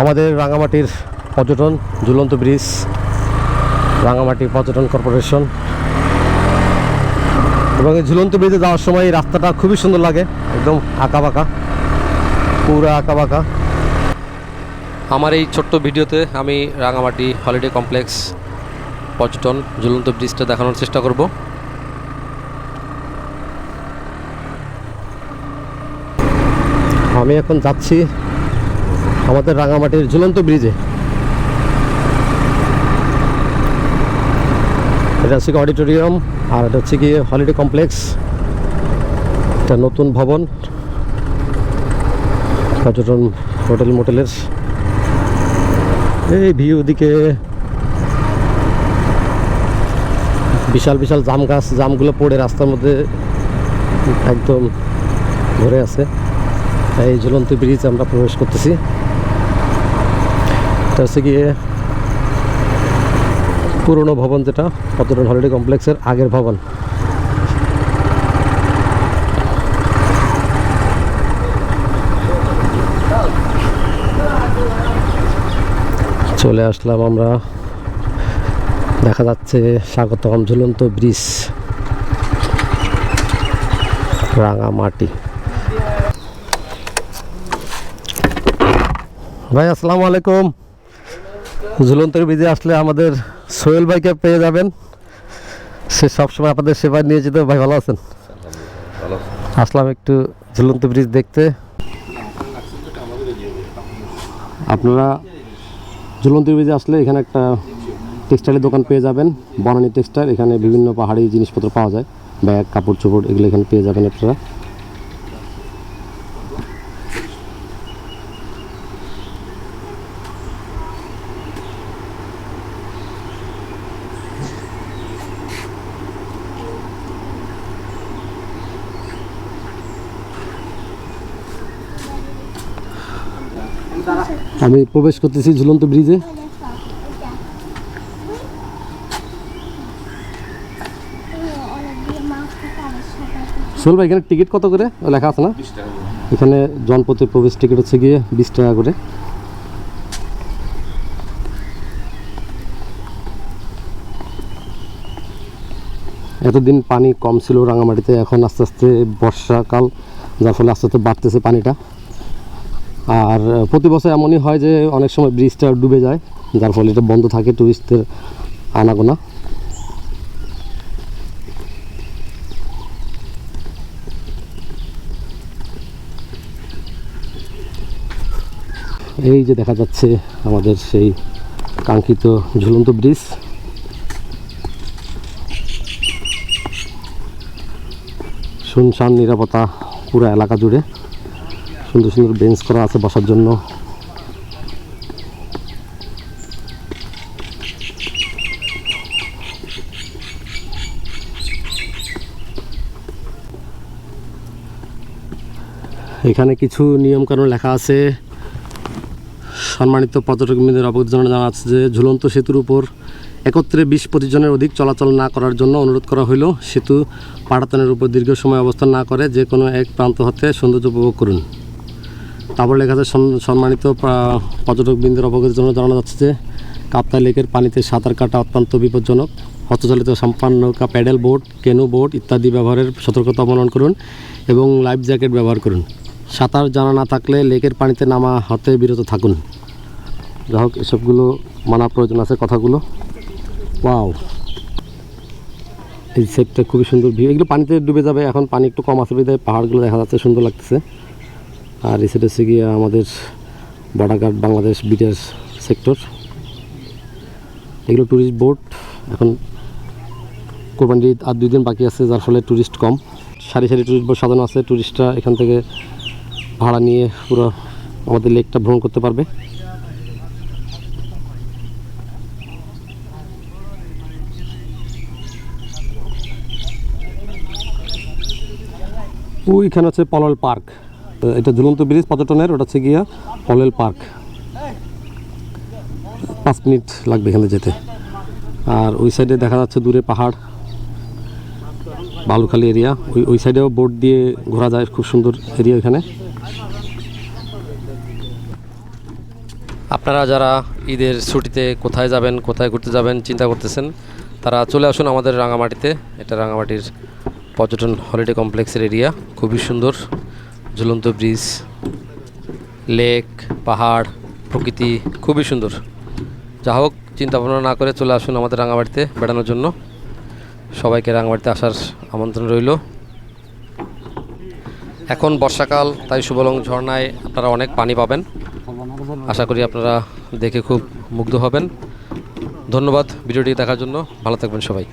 আমাদের রাঙামাটির পর্যটন ঝুলন্ত ব্রিজ রাঙামাটি পর্যটন কর্পোরেশন। এবং এই ঝুলন্ত ব্রিজে যাওয়ার সময় এই রাস্তাটা খুবই সুন্দর লাগে একদম আঁকা বাঁকা পুরো আঁকা বাঁকা আমার এই ছোট্ট ভিডিওতে আমি রাঙামাটি হলিডে কমপ্লেক্স পর্যটন ঝুলন্ত ব্রিজটা দেখানোর চেষ্টা করব। আমি এখন যাচ্ছি আমাদের রাঙামাটির ঝুলন্ত ব্রিজে। এটা হচ্ছে অডিটোরিয়াম, আর এটা হচ্ছে কি হলিডে কমপ্লেক্স। এটা নতুন ভবন। পর্যটন হোটেল মোটেলের। এই ভিউ দিকে বিশাল বিশাল জাম গাছ, জামগুলো পড়ে রাস্তার মধ্যে একদম ভরে আছে। এই ঝুলন্ত ব্রিজ আমরা প্রবেশ করতেছি। হচ্ছে গিয়ে পুরনো ভবন যেটা পর্যটন হলিডে কমপ্লেক্সের আগের ভবন। চলে আসলাম আমরা। দেখা যাচ্ছে স্বাগতম ঝুলন্ত ব্রিজ, রাঙামাটি। ভাই, আসসালামু আলাইকুম। ঝুলন্তের ব্রিজে আসলে আমাদের সোহেল ভাইকে পেয়ে যাবেন। সে সবসময় আপনাদের সেবা নিয়ে যেতে ভাই, ভালো আছেন? আসলাম একটু ঝুলন্ত ব্রিজ দেখতে। আপনারা ঝুলন্ত ব্রিজে আসলে এখানে একটা টেক্সটাইলের দোকান পেয়ে যাবেন। বনানী টেক্সটাইল এখানে বিভিন্ন পাহাড়ি জিনিসপত্র পাওয়া যায়। ব্যাগ, কাপড় চোপড়, এগুলো এখানে পেয়ে যাবেন আপনারা। আমি প্রবেশ করতেছি ঝুলন্ত ব্রিজে। সোহেল ভাই এখানে টিকিট কত করে? লেখা আছে না? এখানে জনপথে প্রবেশ টিকিট হচ্ছে গিয়ে বিশ টাকা করে। এতদিন পানি কম ছিল রাঙামাটিতে এখন আস্তে আস্তে বর্ষাকাল যার ফলে আস্তে আস্তে বাড়তেছে পানিটা। আর প্রতি বছর এমনই হয় যে অনেক সময় ব্রিজটা ডুবে যায়, যার ফলে এটা বন্ধ থাকে টুরিস্টদের আনাগোনা। এই যে দেখা যাচ্ছে আমাদের সেই কাঙ্ক্ষিত ঝুলন্ত ব্রিজ। শুনশান, নিরাপত্তা, পুরো এলাকা জুড়ে। সুন্দর সুন্দর বেঞ্চ করা আছে বসার জন্য। এখানে কিছু নিয়মকানুন লেখা আছে। সম্মানিত পর্যটকবৃন্দের অবগত জানা আছে যে ঝুলন্ত সেতুর উপর একত্রে বিশ পঁচিশ জনের অধিক চলাচল না করার জন্য অনুরোধ করা হইল। সেতু পাটাতনের উপর দীর্ঘ সময় অবস্থান না করে যে কোনো এক প্রান্ত হতে সৌন্দর্য উপভোগ করুন। তারপর লেখা আছে সম্মানিত প্রা- পর্যটকবৃন্দের অবগত জন্য জানানো যাচ্ছে যে, কাপ্তাই লেকের পানিতে সাঁতার কাটা অত্যন্ত বিপজ্জনক। হস্তচালিত সাম্পান নৌকা প্যাডেল বোট কেনু বোট ইত্যাদি ব্যবহারের সতর্কতা অবলম্বন করুন এবং লাইফ জ্যাকেট ব্যবহার করুন। সাঁতার জানা না থাকলে লেকের পানিতে নামা হতে বিরত থাকুন। যাই হোক, এসবগুলো মানা প্রয়োজন আছে কথাগুলো। ওয়াও। এই সেটটা খুবই সুন্দর ভিউ এগুলো পানিতে ডুবে যাবে, এখন পানি একটু কম আছে পাহাড়গুলো দেখা যাচ্ছে সুন্দর লাগতেছে। আর এই হচ্ছে গিয়ে আমাদের বর্ডার বাংলাদেশ বিটের সেক্টর। এগুলো ট্যুরিস্ট বোর্ড এখন কোরবানি ঈদ আর দুই দিন বাকি আছে, যার ফলে ট্যুরিস্ট কম। সারি সারি ট্যুরিস্ট বোট সাজানো আছে ট্যুরিস্টরা এখান থেকে ভাড়া নিয়ে পুরো আমাদের লেকটা ভ্রমণ করতে পারবে। ওইখানে হচ্ছে পলল পার্ক। তো এটা ঝুলন্ত ব্রিজ পর্যটনের, ওটা হচ্ছে গিয়া পলল পার্ক। পাঁচ মিনিট লাগবে এখানে যেতে। আর ওই সাইডে দেখা যাচ্ছে দূরে পাহাড়, বালুখালী এরিয়া। ওই ওই সাইডেও বোট দিয়ে ঘোরা যায়, খুব সুন্দর এরিয়া এখানে আপনারা যারা ঈদের ছুটিতে কোথায় যাবেন, কোথায় ঘুরতে যাবেন, চিন্তা করতেছেন, তারা চলে আসুন আমাদের রাঙামাটিতে। এটা রাঙামাটির পর্যটন হলিডে কমপ্লেক্সের এরিয়া। খুবই সুন্দর। ঝুলন্ত ব্রিজ, লেক, পাহাড়, প্রকৃতি খুবই সুন্দর। যা হোক চিন্তা ভাবনা না করে চলে আসুন আমাদের রাঙামাটিতে বেড়ানোর জন্য। সবাইকে রাঙামাটিতে আসার আমন্ত্রণ রইল। এখন বর্ষাকাল, তাই সুবলং ঝর্ণায় আপনারা অনেক পানি পাবেন। আশা করি আপনারা দেখে খুব মুগ্ধ হবেন। ধন্যবাদ ভিডিওটি দেখার জন্য। ভালো থাকবেন সবাই।